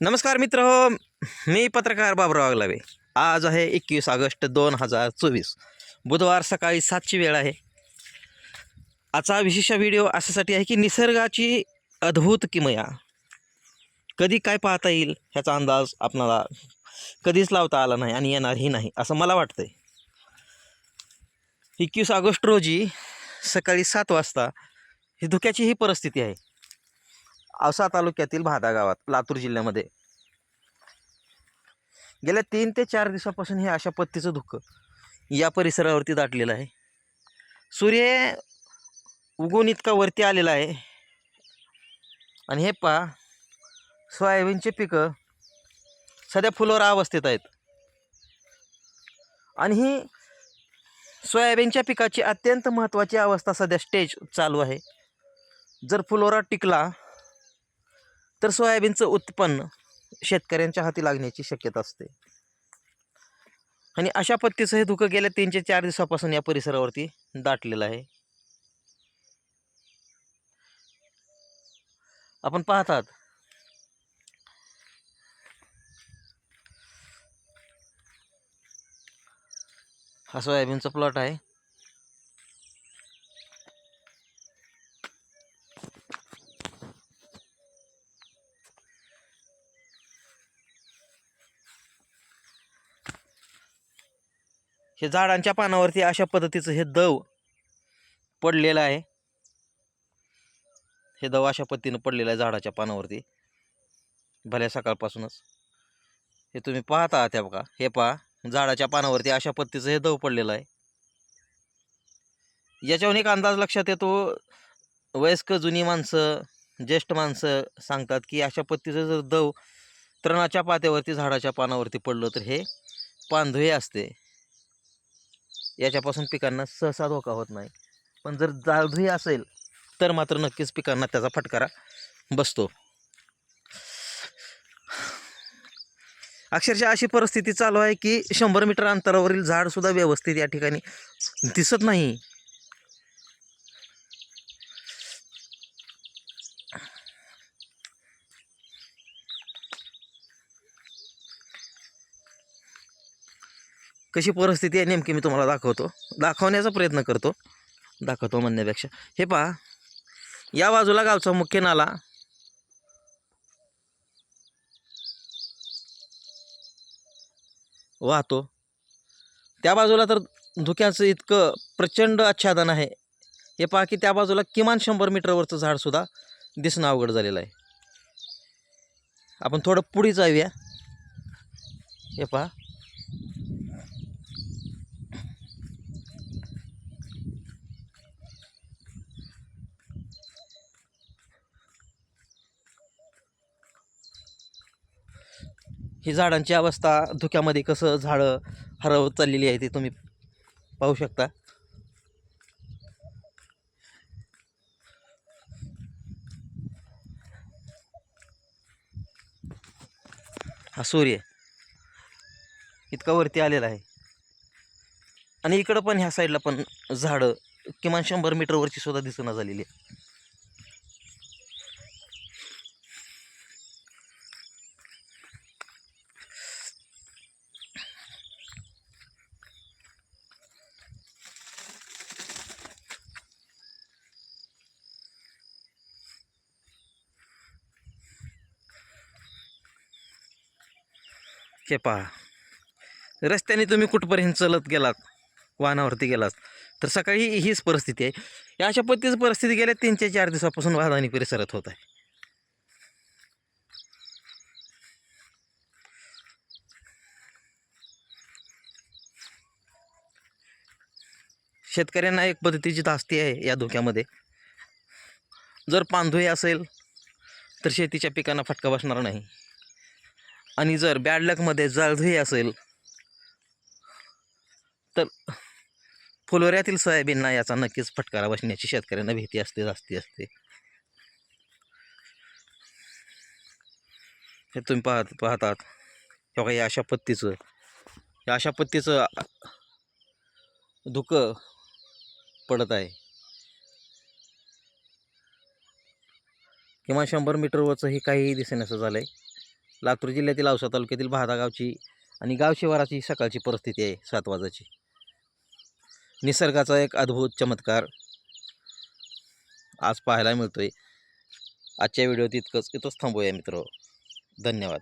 नमस्कार मित्र हो मी पत्रकार बाबराव आगलावे. आज आहे एकवीस ऑगस्ट दोन हजार चोवीस. बुधवार सकाळी सातची वेळ आहे. आजचा विशिष्ट व्हिडिओ अशासाठी आहे की निसर्गाची अद्भुत किमया. कधी काय पाहता येईल ह्याचा अंदाज आपणाला कधीच लावता आला नाही आणि येणारही नाही असं मला वाटतंय. एकवीस ऑगस्ट रोजी सकाळी सात वाजता ही धुक्याची ही परिस्थिती आहे. औसा तालुक्यातील भादा गावात लातूर जिल्ह्यामध्ये. गेल्या तीन ते चार दिवसापासून हे अशा पत्तीचं धुकं या परिसरावरती दाटलेलं आहे. सूर्य उगून इतका वरती आलेला आहे. आणि हे पहा सोयाबीनचे पिकं सध्या फुलोरा अवस्थेत आहेत. आणि ही सोयाबीनच्या पिकाची अत्यंत महत्त्वाची अवस्था सध्या स्टेज चालू आहे. जर फुलोरा टिकला तर सोयाबीनचं उत्पन्न शेतकऱ्यांच्या हाती लागण्याची शक्यता असते. आणि अशा पत्तीचं हे धुकं गेल्या तीनशे चार दिवसापासून या परिसरावरती दाटलेलं आहे. आपण पाहतात हा सोयाबीनचा प्लॉट आहे. हे झाडांच्या पानावरती अशा पद्धतीचं हे दव पडलेलं आहे. हे दव अशा पद्धतीनं पडलेलं आहे झाडाच्या पानावरती. भल्या सकाळपासूनच. हे तुम्ही पाहता आहात बघा. हे पहा. झाडाच्या पानावरती अशा पद्धतीचं हे दव पडलेलं आहे. याच्याहून एक अंदाज लक्षात येतो. वयस्क जुनी माणसं ज्येष्ठ माणसं सांगतात की अशा पद्धतीचं जर दव तृणाच्या पात्यावरती झाडाच्या पानावरती पडलं तर हे पांधुळे असते. याच्यापासून पिकांना सहसा धोका होत नाही. पण जर जाळधुई असेल तर मात्र नक्कीच पिकांना त्याचा फटकारा बसतो. अक्षरशः अशी परिस्थिती चालू आहे की शंभर मीटर अंतरावरील झाडसुद्धा व्यवस्थित या ठिकाणी दिसत नाही. कशी परिस्थिती आहे नेमकी मी तुम्हाला दाखवतो. दाखवण्याचा प्रयत्न करतो. दाखवतो म्हणण्यापेक्षा. हे पहा. या बाजूला गावचा मुख्य नाला. वाहतो. त्या बाजूला तर धुक्याचं इतकं प्रचंड आच्छादन आहे. हे पहा की त्या बाजूला किमान शंभर मीटरवरचं झाडसुद्धा दिसणं अवघड झालेलं आहे. आपण थोडं पुढे जाऊया. हे पहा. ही झाडांची अवस्था धुक्यामध्ये कसं झाडं हरवत चाललेली आहे ते तुम्ही पाहू शकता. हा सूर्य इतका वरती आलेला आहे. आणि इकडं पण ह्या साईडला पण झाडं किमान शंभर मीटरवरची सुद्धा दिसणं झालेली आहे. हे पहा. रस्त्याने तुम्ही कुठपर्यंत चलत गेलात? वाहनावरती गेलात. तर सकाळी हीच परिस्थिती आहे. या अशा पद्धतीची परिस्थिती गेल्या तीन ते चार दिवसापासून वाहदानी परिसरात होत आहे. शेतकऱ्यांना एक पद्धतीची धास्ती आहे या धोक्यामध्ये. जर पांधुई असेल तर शेतीच्या पिकांना फटका बसणार नाही. आणि जर बॅड लकमध्ये जळधुई असेल तर फुलोऱ्यातील सोयाबीनना याचा नक्कीच फटकारा बसण्याची शेतकऱ्यांना भीती असते जास्ती असते. हे तुम्ही पाहत पाहतात. किंवा या अशा पत्तीचं या अशा पत्तीचं धुकं पडत आहे. किमान शंभर मीटरवरचं हे काहीही दिसेनासं झालं आहे लातूर जिल्ह्यातील औसा तालुक्यातील भादा गावची आणि गाव शिवाराची सकाळची परिस्थिती आहे सात वाजाची निसर्गाचा एक अद्भुत चमत्कार आज पाहायला मिळतोय. आजच्या व्हिडिओत इतकंच. इथंच थांबूया मित्र. धन्यवाद.